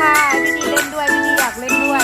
ค่ะพี่ดีเล่นด้วยพี่ดีอยากเล่นด้วย